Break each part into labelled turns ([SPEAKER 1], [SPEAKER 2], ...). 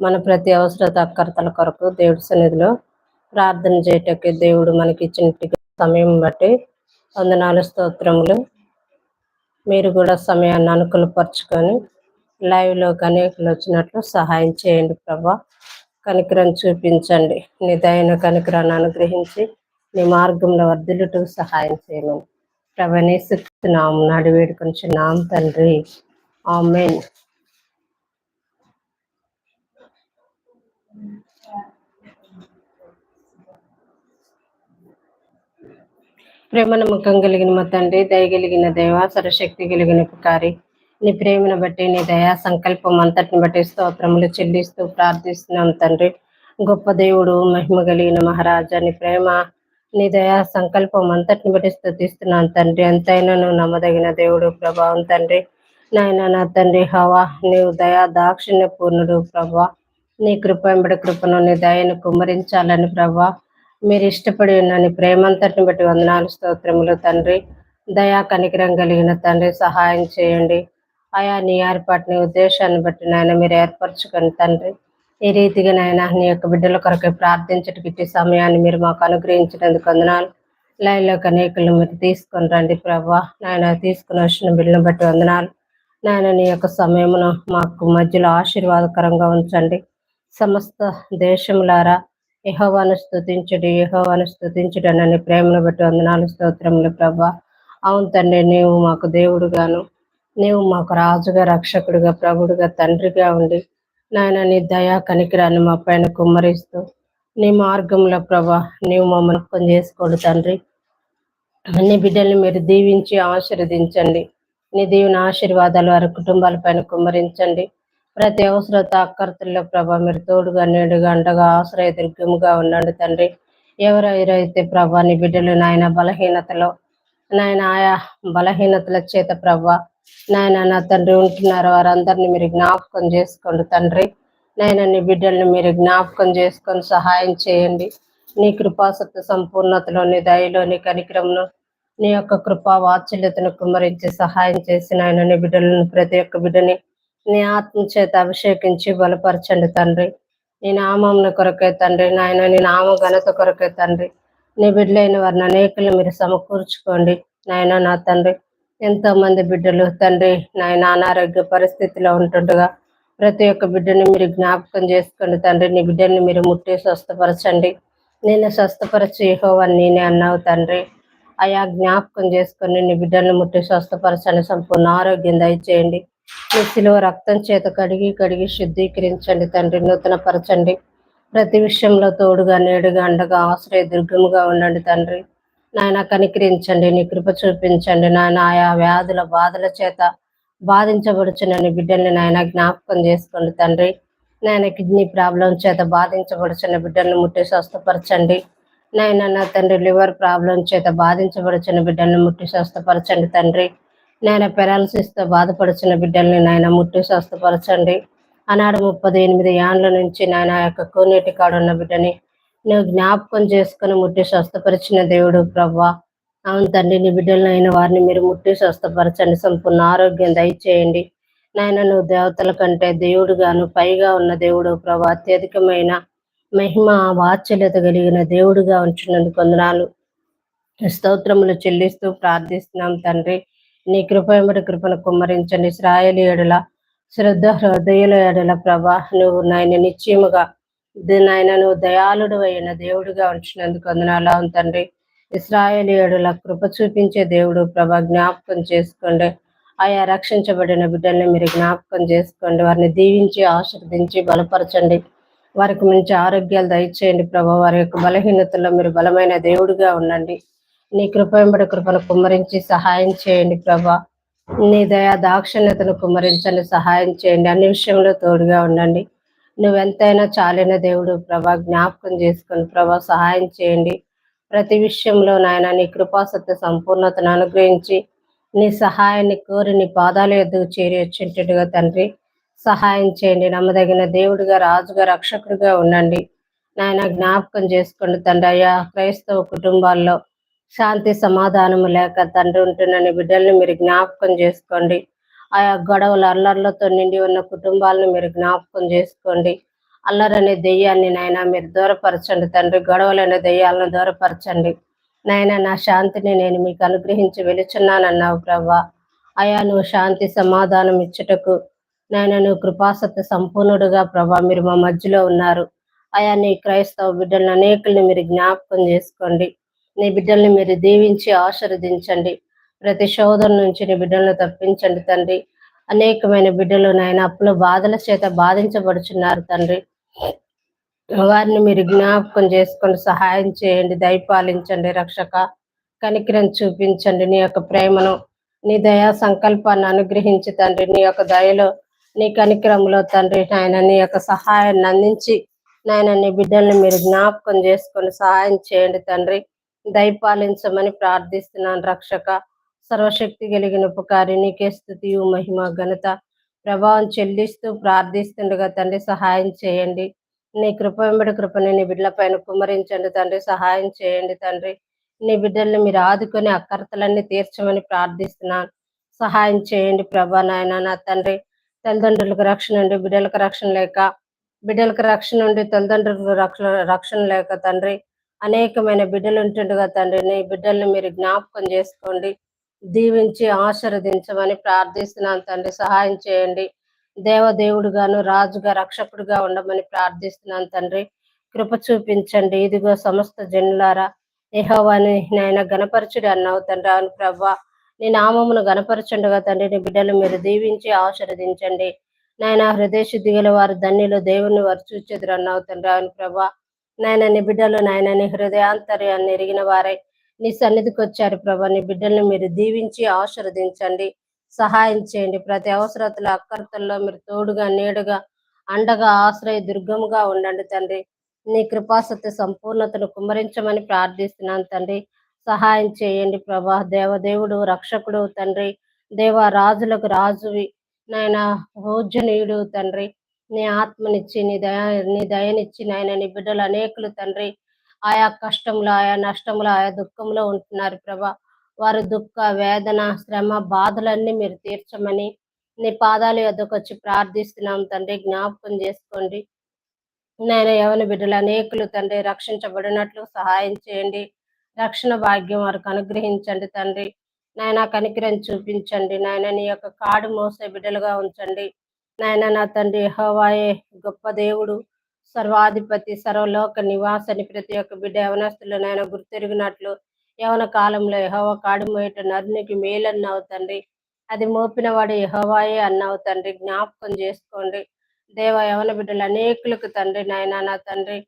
[SPEAKER 1] మన ప్రతి అవసరత అక్కర్తల కొరకు దేవుడి సన్నిధిలో ప్రార్థన చేయటకి దేవుడు మనకి ఇచ్చిన సమయం బట్టి వందనాలు స్తోత్రములు. మీరు కూడా సమయాన్ని అనుకూలపరుచుకొని లైవ్లో అనేకులు వచ్చినట్లు సహాయం చేయండి ప్రభా. కనికరం చూపించండి. నిదైన కనికరాన్ని అనుగ్రహించి నీ మార్గంలో వర్ధిల్లుటకు సహాయం చేయమని. ప్రభని నాము నాడి వేడుకొని నామ తండ్రి. ఆమెన్. ప్రేమ నమ్మకం కలిగిన మా తండ్రి దయగలిగిన దేవ సరశక్తి కలిగిన పుకారి నీ ప్రేమను బట్టి నీ దయా సంకల్పం అంతటిని బట్టి స్తోత్రములు చెల్లిస్తూ ప్రార్థిస్తున్నాం తండ్రి. గొప్ప దేవుడు మహిమ కలిగిన మహారాజా నీ ప్రేమ నీ దయా సంకల్పం అంతటిని బట్టి స్థుతిస్తున్నాను తండ్రి. ఎంతైనా నువ్వు నమ్మదగిన దేవుడు ప్రభావం తండ్రి. నాయన నా తండ్రి హవా నీవు దయా దాక్షిణ్య పూర్ణుడు ప్రభా. నీ కృప ఎంబడి కృపను నీ దయను కుమ్మరించాలని ప్రభా. మీరు ఇష్టపడి ఉన్నాను ప్రేమంతటిని బట్టి వందనాలు స్తోత్రములు తండ్రి. దయా కనికరం కలిగిన తండ్రి సహాయం చేయండి. ఆయా నీ ఏర్పాటుని ఉద్దేశాన్ని బట్టి నాయన మీరు ఏర్పరచుకొని తండ్రి. ఈ రీతిగా నాయన నీ యొక్క బిడ్డల కొరకే ప్రార్థించటకి ఇట్టి సమయాన్ని మీరు మాకు అనుగ్రహించినందుకు వందనాలు. లైన్లో అనేకులు మీరు తీసుకొని రండి ప్రభా. నాయన తీసుకుని వచ్చిన బిడ్డను బట్టి వందనాలు. నాయన నీ యొక్క సమయమును మాకు మధ్యలో ఆశీర్వాదకరంగా ఉంచండి. సమస్త దేశములారా యహోవాను స్థుతించుడు యహోవాను స్థుతించుడు అని ప్రేమను బట్టి వందనాలు స్తోత్రములు ప్రభా. అవును తండ్రి నీవు మాకు దేవుడుగాను నీవు మాకు రాజుగా రక్షకుడిగా ప్రభుడుగా తండ్రిగా ఉండి నాయన నీ దయా కనికిరాన్ని మా పైన కుమ్మరిస్తూ నీ మార్గంలో ప్రభా నీవు మమ్మల్ని చేసుకోడు తండ్రి. నీ బిడ్డల్ని మీరు దీవించి ఆశీర్వదించండి. నీ దీవుని ఆశీర్వాదాలు వారి కుటుంబాల పైన కుమ్మరించండి. ప్రతి అవసరత అక్కర్తల్లో ప్రభా మీరు తోడుగా నేడుగా అండగా ఆశ్రయ దుర్గముగా ఉండండి తండ్రి. ఎవరైతే ప్రభా నీ బిడ్డలు నాయన బలహీనతలో నాయన ఆయా బలహీనతల చేత ప్రభా నాయన నా తండ్రి ఉంటున్నారు వారందరినీ మీరు జ్ఞాపకం చేసుకోండి తండ్రి. నాయన నీ బిడ్డల్ని మీరు జ్ఞాపకం చేసుకొని సహాయం చేయండి. నీ కృపాసత్వ సంపూర్ణతలో నీ దయలో నీ కనిక్రమను నీ యొక్క కృపా వాత్సల్యతను కుమరించి సహాయం చేసి నాయన నీ బిడ్డలను ప్రతి ఒక్క బిడ్డని నీ ఆత్మ చేత అభిషేకించి బలపరచండి తండ్రి. నీ నామంను కొరకే తండ్రి. నాయన నీ నామ ఘనత కొరకే తండ్రి. నీ బిడ్డలైన వారిని అనేకలు మీరు సమకూర్చుకోండి. నాయన నా తండ్రి ఎంతో మంది బిడ్డలు తండ్రి నాయన అనారోగ్య పరిస్థితిలో ఉంటుండగా ప్రతి ఒక్క బిడ్డని మీరు జ్ఞాపకం చేసుకోండి తండ్రి. నీ బిడ్డని మీరు ముట్టి స్వస్థపరచండి. నేను స్వస్థపరచి యహోవని నేనే అన్నావు తండ్రి. అయా జ్ఞాపకం చేసుకొని నీ బిడ్డల్ని ముట్టి స్వస్థపరచండి. సంపూర్ణ ఆరోగ్యం దయచేయండి. మీ రక్తం చేత కడిగి కడిగి శుద్ధీకరించండి తండ్రి నూతనపరచండి. ప్రతి విషయంలో తోడుగా నేడుగా అండగా ఆశ్రయ దుర్గముగా ఉండండి తండ్రి. నాయన కనికరించండి నీ కృప చూపించండి. నాయన ఆయా వ్యాధుల బాధల చేత బాధించబడుచున్న బిడ్డల్ని నాయన జ్ఞాపకం చేసుకోండి తండ్రి. నాయన కిడ్నీ ప్రాబ్లం చేత బాధించబడుచున్న బిడ్డల్ని ముట్టి స్వస్థపరచండి. నాయన నా తండ్రి లివర్ ప్రాబ్లం చేత బాధించబడుచున్న బిడ్డల్ని ముట్టి స్వస్థపరచండి తండ్రి. నాయన పెరాలసిస్తో బాధపడుచున్న బిడ్డల్ని నాయన ముట్టి స్వస్థపరచండి. ఆనాడు ముప్పది ఎనిమిది ఏండ్ల నుంచి నాయన యొక్క కోనేటి కాడున్న బిడ్డని నువ్వు జ్ఞాపకం చేసుకుని ముట్టి స్వస్థపరిచిన దేవుడు ప్రభా అవును తండ్రి నీ బిడ్డలైన వారిని మీరు ముట్టి స్వస్థపరచండి. సంపూర్ణ ఆరోగ్యం దయచేయండి. నాయన నువ్వు దేవతల కంటే దేవుడుగాను పైగా ఉన్న దేవుడు ప్రభా అత్యధికమైన మహిమ వాత్సల్యత కలిగిన దేవుడుగా ఉంచినందుకు కొందనాలు స్తోత్రములు చెల్లిస్తూ ప్రార్థిస్తున్నాం తండ్రి. నీ కృపయముడి కృపను కుమ్మరించండి. ఇస్రాయలి ఏడుల శ్రద్ధ హృదయుల ఏడుల ప్రభా నువ్వు నాయన నిశ్చయముగా నాయన నువ్వు దయాళుడు అయిన దేవుడిగా ఉంచినందుకు అందునాలా తండ్రి ఇస్రాయలి ఏడుల కృప చూపించే దేవుడు ప్రభా జ్ఞాపకం చేసుకోండి. ఆయా రక్షించబడిన బిడ్డల్ని మీరు జ్ఞాపకం చేసుకోండి. వారిని దీవించి ఆశీర్దించి బలపరచండి. వారికి మంచి ఆరోగ్యాలు దయచేయండి ప్రభా. వారి యొక్క బలహీనతల్లో మీరు బలమైన దేవుడిగా ఉండండి. నీ కృప కృపను కుమ్మరించి సహాయం చేయండి ప్రభా. నీ దయా దాక్షిణ్యతను కుమ్మరించండి సహాయం చేయండి అన్ని విషయంలో తోడుగా ఉండండి. నువ్వెంతైనా చాలిన దేవుడు ప్రభా జ్ఞాపకం చేసుకుని ప్రభా సహాయం చేయండి. ప్రతి విషయంలో నాయన నీ కృపాసత్య సంపూర్ణతను అనుగ్రహించి నీ సహాయాన్ని కోరి నీ పాదాల ఎద్దుకు చేరి వచ్చింటుగా తండ్రి సహాయం చేయండి. నమ్మదగిన దేవుడిగా రాజుగా రక్షకుడిగా ఉండండి. నాయన జ్ఞాపకం చేసుకోండి తండ్రి అయ్యా క్రైస్తవ కుటుంబాల్లో శాంతి సమాధానము లేక తండ్రి ఉంటున్న బిడ్డల్ని మీరు జ్ఞాపకం చేసుకోండి. ఆయా గొడవలు అల్లర్లతో నిండి ఉన్న కుటుంబాలను మీరు జ్ఞాపకం చేసుకోండి. అల్లరనే దెయ్యాన్ని నాయన మీరు దూరపరచండి తండ్రి. గొడవలనే దెయ్యాలను దూరపరచండి. నాయన నా శాంతిని నేను మీకు అనుగ్రహించి వెలుచున్నానన్నావు ప్రభా అయా నువ్వు శాంతి సమాధానం ఇచ్చుటకు నాయన నువ్వు కృపాసత్వ సంపూర్ణుడుగా ప్రభా మీరు మా మధ్యలో ఉన్నారు. అయా నీ క్రైస్తవ బిడ్డలను అనేకుల్ని మీరు జ్ఞాపకం చేసుకోండి. నీ బిడ్డల్ని మీరు దీవించి ఆశీర్వదించండి. ప్రతి శోధన నుంచి నీ బిడ్డలను తప్పించండి తండ్రి. అనేకమైన బిడ్డలు నాయన అప్పుల బాధల చేత బాధించబడుచున్నారు తండ్రి. వారిని మీరు జ్ఞాపకం చేసుకొని సహాయం చేయండి దయపాలించండి రక్షక కనికిరం చూపించండి నీ యొక్క ప్రేమను నీ దయా సంకల్పాన్ని అనుగ్రహించి తండ్రి నీ యొక్క దయలో నీ కనికరంలో తండ్రి నాయన నీ యొక్క సహాయాన్ని అందించి నాయన నీ బిడ్డల్ని మీరు జ్ఞాపకం చేసుకొని సహాయం చేయండి తండ్రి. దయపాలించమని ప్రార్థిస్తున్నాను రక్షక సర్వశక్తి కలిగిన ఉపకారి నీకే స్థుతియు మహిమ ఘనత ప్రభావం చెల్లిస్తూ ప్రార్థిస్తుండగా తండ్రి సహాయం చేయండి. నీ కృప వెంబడి కృపని నీ బిడ్డల పైన కుమ్మరించండి తండ్రి సహాయం చేయండి తండ్రి. నీ బిడ్డల్ని మీరు ఆదుకొని అక్కర్తలన్నీ తీర్చమని ప్రార్థిస్తున్నాను. సహాయం చేయండి ప్రభా నాయన నా తండ్రి. తల్లిదండ్రులకు రక్షణ ఉండి బిడ్డలకు రక్షణ లేక బిడ్డలకు రక్షణ ఉండి తల్లిదండ్రులకు రక్షణ రక్షణ లేక తండ్రి. అనేకమైన బిడ్డలు ఉంటుండగా తండ్రి నీ బిడ్డల్ని మీరు జ్ఞాపకం చేసుకోండి. దీవించి ఆశీర్వదించమని ప్రార్థిస్తున్నాను తండ్రి. సహాయం చేయండి. దేవదేవుడుగాను రాజుగా రక్షకుడుగా ఉండమని ప్రార్థిస్తున్నాను తండ్రి. కృప చూపించండి. ఇదిగో సమస్త జనులారా ఏహోవాని నాయన గణపరచుడు అన్నావు తండ్రి. అవును ప్రభా నీ నామమును గణపరచుండగా తండ్రి నీ బిడ్డలు మీరు దీవించి ఆశీర్వదించండి. నాయన హృదయ శుద్ధి గల వారు ధన్యులు దేవుని వారు చూచెదురు అన్నావు తండ్రి. అవును ప్రభా నాయన నీ బిడ్డలు నాయన నీ హృదయాంతర్యాన్ని ఎరిగిన వారై నీ సన్నిధికి వచ్చారు ప్రభా. నీ బిడ్డల్ని మీరు దీవించి ఆశీర్వదించండి సహాయం చేయండి. ప్రతి అవసరతల అక్కర్తల్లో మీరు తోడుగా నీడుగా అండగా ఆశ్రయ దుర్గముగా ఉండండి తండ్రి. నీ కృపాసత్య సంపూర్ణతను కుమ్మరించమని ప్రార్థిస్తున్నాను తండ్రి. సహాయం చేయండి ప్రభా. దేవదేవుడు రక్షకుడు తండ్రి. దేవ రాజులకు రాజువి నాయన భోజనీయుడు తండ్రి. నీ ఆత్మనిచ్చి నీ దయ నీ దయనిచ్చి నాయన నీ బిడ్డలు అనేకులు తండ్రి. ఆయా కష్టంలో ఆయా నష్టంలో ఆయా దుఃఖంలో ఉంటున్నారు ప్రభా. వారి దుఃఖ వేదన శ్రమ బాధలన్నీ మీరు తీర్చమని నీ పాదాల యొద్దకు వచ్చి ప్రార్థిస్తున్నాం తండ్రి. జ్ఞాపకం చేసుకోండి. నేను యవన బిడ్డలు అనేకులు తండ్రి రక్షించబడినట్లు సహాయం చేయండి. రక్షణ భాగ్యం వారికి అనుగ్రహించండి తండ్రి. నాయన కనికిరం చూపించండి. నాయన నీ యొక్క కాడు మోసే బిడ్డలుగా ఉంచండి. నాయన నా తండ్రి హోవాయే గొప్ప దేవుడు సర్వాధిపతి సర్వలోక నివాసని ప్రతి ఒక్క బిడ్డ యవనస్తులు నాయన గుర్తెరిగినట్లు యవన కాలంలో యహోవ కాడిమోయట నరునికి మేలన్నావు తండ్రి. అది మోపిన వాడు యహోవాయే అన్నావు తండ్రి. జ్ఞాపకం చేసుకోండి. దేవ యవన బిడ్డలు అనేకులకు తండ్రి నాయన నా తండ్రి.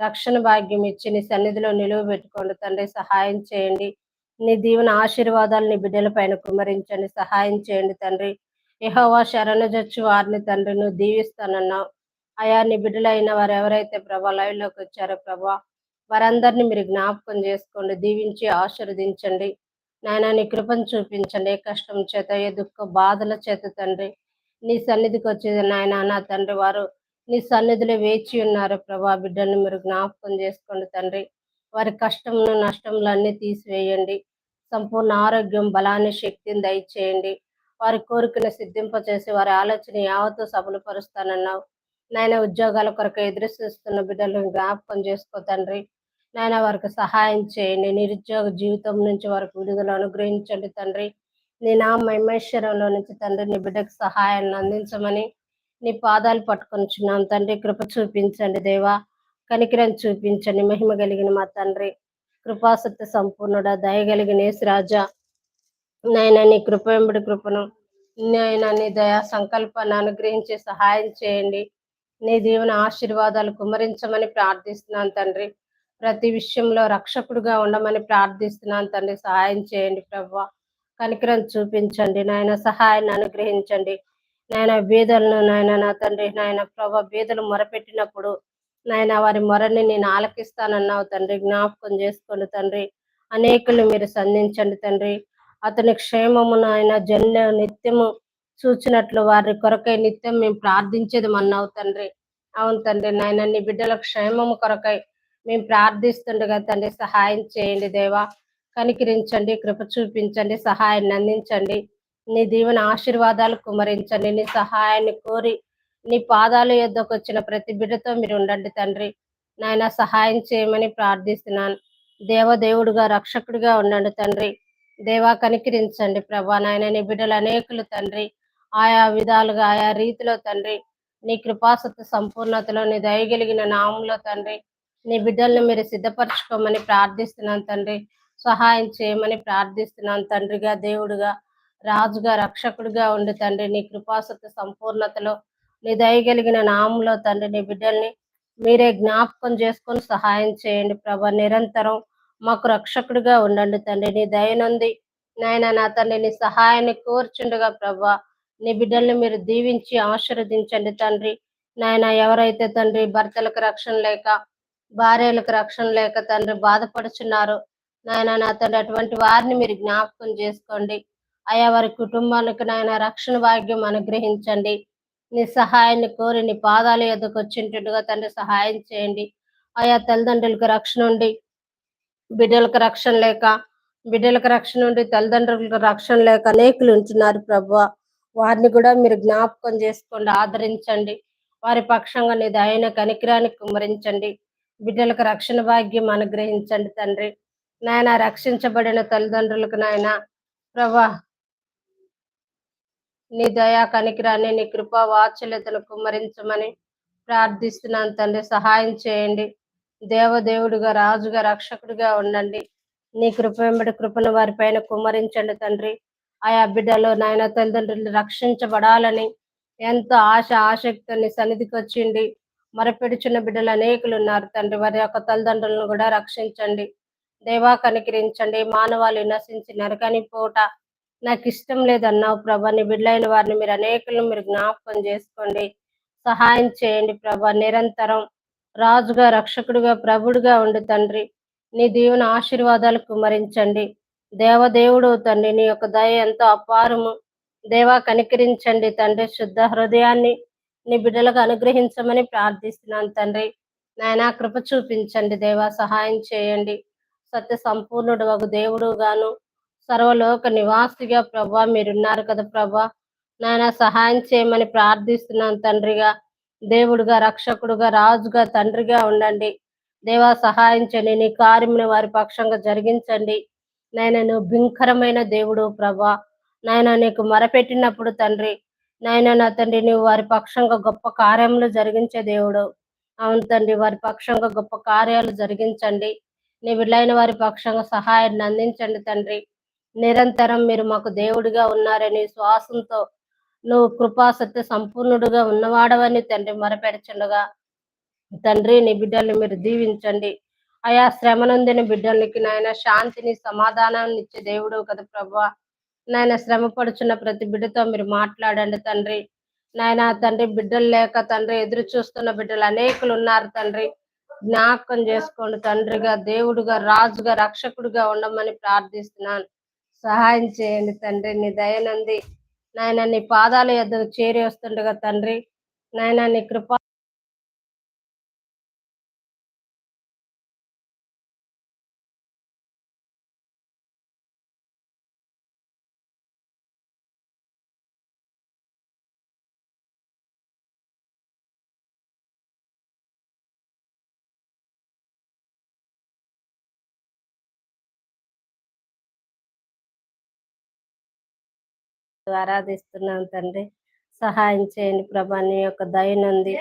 [SPEAKER 1] రక్షణ భాగ్యం ఇచ్చి నీ సన్నిధిలో నిలువ పెట్టుకోండి తండ్రి. సహాయం చేయండి. నీ దీవెన ఆశీర్వాదాలు నీ బిడ్డల పైన కుమరించండి. సహాయం చేయండి తండ్రి. యహోవా శరణజొచ్చు వారిని తండ్రి నువ్వు దీవిస్తానన్నావు. అయా నీ బిడ్డలైన వారు ఎవరైతే ప్రభా లైవ్లోకి వచ్చారో ప్రభా వారందరినీ మీరు జ్ఞాపకం చేసుకోండి దీవించి ఆశీర్వదించండి. నాయన నీ కృపను చూపించండి. ఏ కష్టం చేత ఏ దుఃఖ బాధల చేత తండ్రి నీ సన్నిధికి వచ్చేది నాయన నా తండ్రి వారు నీ సన్నిధిలో వేచి ఉన్నారు ప్రభా. బిడ్డల్ని మీరు జ్ఞాపకం చేసుకోండి తండ్రి. వారి కష్టమును నష్టములు అన్ని తీసివేయండి. సంపూర్ణ ఆరోగ్యం బలాన్ని శక్తిని దయచేయండి. వారి కోరికను సిద్ధింపచేసి వారి ఆలోచన యావత్తు సఫలపరుస్తానన్నావు నాయన ఉద్యోగాల కొరకు ఎదురు చూస్తున్న బిడ్డలను జ్ఞాపకం చేసుకో తండ్రి. నాయన వారికి సహాయం చేయండి. నిరుద్యోగ జీవితం నుంచి వారికి విడుదల అనుగ్రహించండి తండ్రి. నీ నా మహేశ్వరంలో నుంచి తండ్రి నీ బిడ్డకు సహాయాన్ని అందించమని నీ పాదాలు పట్టుకొనిచున్నాం. తండ్రి కృప చూపించండి దేవా. కనికిరం చూపించండి. మహిమ కలిగిన మా తండ్రి. కృపాసత్య సంపూర్ణుడ దయగలిగిన రాజా. నాయన నీ కృప కృపను నాయన నీ దయా సంకల్పాన్ని అనుగ్రహించి సహాయం చేయండి. నీ దీవెన ఆశీర్వాదాలు కుమరించమని ప్రార్థిస్తున్నాను తండ్రి. ప్రతి విషయంలో రక్షకుడుగా ఉండమని ప్రార్థిస్తున్నాను తండ్రి. సహాయం చేయండి ప్రభా. కనికరం చూపించండి. నాయన సహాయాన్ని అనుగ్రహించండి. నాయన బీదలను నాయన నా తండ్రి. నాయన ప్రభా బీదలు మొరపెట్టినప్పుడు నాయన వారి మొరని నేను ఆలకిస్తానన్నావు తండ్రి. జ్ఞాపకం చేసుకోండి తండ్రి. అనేకులు మీరు సంధించండి తండ్రి. అతని క్షేమమును ఆయన జన్య నిత్యము చూచినట్లు వారి కొరకై నిత్యం మేము ప్రార్థించేది మన్నావు తండ్రి. అవును తండ్రి నాయన నీ బిడ్డల క్షేమము కొరకై మేము ప్రార్థిస్తుండగా తండ్రి సహాయం చేయండి దేవా. కనికరించండి కృప చూపించండి సహాయాన్ని అందించండి. నీ దీవెన ఆశీర్వాదాలు కుమరించండి. నీ సహాయాన్ని కోరి నీ పాదాల యొద్దకు వచ్చిన ప్రతి బిడ్డతో మీరు ఉండండి తండ్రి. నాయన సహాయం చేయమని ప్రార్థిస్తున్నాను. దేవదేవుడుగా రక్షకుడిగా ఉండండి తండ్రి. దేవా కనికరించండి ప్రభా. నాయన నీ బిడ్డలు అనేకులు తండ్రి. ఆయా విధాలుగా ఆయా రీతిలో తండ్రి. నీ కృపాసత్వ సంపూర్ణతలో నీ దయగలిగిన నామంలో తండ్రి. నీ బిడ్డల్ని మీరు సిద్ధపరచుకోమని ప్రార్థిస్తున్నాను తండ్రి. సహాయం చేయమని ప్రార్థిస్తున్నాను తండ్రిగా దేవుడుగా రాజుగా రక్షకుడిగా ఉండి తండ్రి. నీ కృపాసత్వ సంపూర్ణతలో నీ దయగలిగిన నామంలో తండ్రి. నీ బిడ్డల్ని మీరే జ్ఞాపకం చేసుకొని సహాయం చేయండి ప్రభా. నిరంతరం మాకు రక్షకుడిగా ఉండండి తండ్రి. నీ దయనుంది నాయన నా తండ్రి నీ సహాయాన్ని కోర్చుండగా ప్రభా. నీ బిడ్డల్ని మీరు దీవించి ఆశీర్వదించండి తండ్రి. నాయన ఎవరైతే తండ్రి భర్తలకు రక్షణ లేక భార్యలకు రక్షణ లేక తండ్రి బాధపడుచున్నారు నాయన నా తండ్రి అటువంటి వారిని మీరు జ్ఞాపకం చేసుకోండి. ఆయా వారి కుటుంబానికి నాయన రక్షణ భాగ్యం అనుగ్రహించండి. నీ సహాయాన్ని కోరి నీ పాదాలు ఎదుకొచ్చింటుండగా తండ్రి సహాయం చేయండి. ఆయా తల్లిదండ్రులకు రక్షణ ఉండి బిడ్డలకు రక్షణ లేక బిడ్డలకు రక్షణ ఉండి తల్లిదండ్రులకు రక్షణ లేక అనేకులు ఉంటున్నారు ప్రభు. వారిని కూడా మీరు జ్ఞాపకం చేసుకోండి ఆదరించండి. వారి పక్షంగా నీ దయన కనికిరాన్ని కుమరించండి బిడ్డలకు రక్షణ భాగ్యం అనుగ్రహించండి తండ్రి. నాయన రక్షించబడిన తల్లిదండ్రులకు నాయన ప్రభా నీ దయా కనికిరాన్ని నీ కృపా వాత్సల్యతను కుమ్మరించమని ప్రార్థిస్తున్నాను తండ్రి. సహాయం చేయండి. దేవదేవుడిగా రాజుగా రక్షకుడిగా ఉండండి. నీ కృప వెంబడి కృపను వారి పైన కుమ్మరించండి తండ్రి. ఆయా బిడ్డలో నాయన తల్లిదండ్రులు రక్షించబడాలని ఎంతో ఆశ ఆసక్తిని సన్నిధికి వచ్చింది. మరపెడుచున్న బిడ్డలు అనేకులు ఉన్నారు తండ్రి. వారి యొక్క తల్లిదండ్రులను కూడా రక్షించండి. దేవా కనికరించండి. మానవాళి నశించి నరకని పోట నాకు ఇష్టం లేదన్నావు ప్రభా. నీ బిడ్డలైన వారిని మీరు అనేకులను మీరు జ్ఞాపకం చేసుకోండి. సహాయం చేయండి ప్రభా. నిరంతరం రాజుగా రక్షకుడిగా ప్రభుడుగా ఉండి తండ్రి. నీ దీవెన ఆశీర్వాదాలు కుమరించండి. దేవదేవుడు తండ్రి నీ యొక్క దయ ఎంతో అపారము. దేవా కనికరించండి తండ్రి. శుద్ధ హృదయాన్ని నీ బిడ్డలకు అనుగ్రహించమని ప్రార్థిస్తున్నాను తండ్రి. నాయన కృప చూపించండి దేవా సహాయం చేయండి. సత్య సంపూర్ణుడు ఒక దేవుడు గాను సర్వలోక నివాసిగా ప్రభా మీరున్నారు కదా ప్రభా. నాయన సహాయం చేయమని ప్రార్థిస్తున్నాను తండ్రిగా. దేవుడుగా రక్షకుడుగా రాజుగా తండ్రిగా ఉండండి. దేవా సహాయించండి నీ కార్యముని వారి పక్షంగా జరిగించండి. నాయన నువ్వు భయంకరమైన దేవుడు ప్రభా. నాయన నీకు మరపెట్టినప్పుడు తండ్రి. నాయన నా తండ్రి నువ్వు వారి పక్షంగా గొప్ప కార్యములు జరిగించే దేవుడు. అవును తండ్రి వారి పక్షంగా గొప్ప కార్యాలు జరిగించండి. నీ బిడ్డలైన వారి పక్షంగా సహాయాన్ని అందించండి తండ్రి. నిరంతరం మీరు మాకు దేవుడిగా ఉన్నారని శ్వాసంతో నువ్వు కృపా సత్య సంపూర్ణుడుగా ఉన్నవాడవని తండ్రి మరపెడచుండగా తండ్రి నీ బిడ్డల్ని మీరు దీవించండి. ఆయా శ్రమనందిన బిడ్డలకి నాయన శాంతిని సమాధానాన్ని ఇచ్చే దేవుడు కదా ప్రభా. నాయన శ్రమ పడుచున్న ప్రతి బిడ్డతో మీరు మాట్లాడండి తండ్రి. నాయన తండ్రి బిడ్డలు లేక తండ్రి ఎదురు చూస్తున్న బిడ్డలు అనేకులు ఉన్నారు తండ్రి. జ్ఞాపకం చేసుకోండి తండ్రిగా దేవుడుగా రాజుగా రక్షకుడిగా ఉండమని ప్రార్థిస్తున్నాను. సహాయం చేయండి తండ్రి నీ దయనంది. నాయన నీ పాదాల యొద్దకు చేరి వస్తుండగా తండ్రి. నాయన నీ కృప ఆరాధిస్తున్నాం తండ్రి. సహాయం చేయండి ప్రభా నీ యొక్క దయనుంది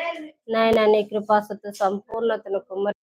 [SPEAKER 1] నాయన నీ కృపాసత సంపూర్ణతను కుమ్మరి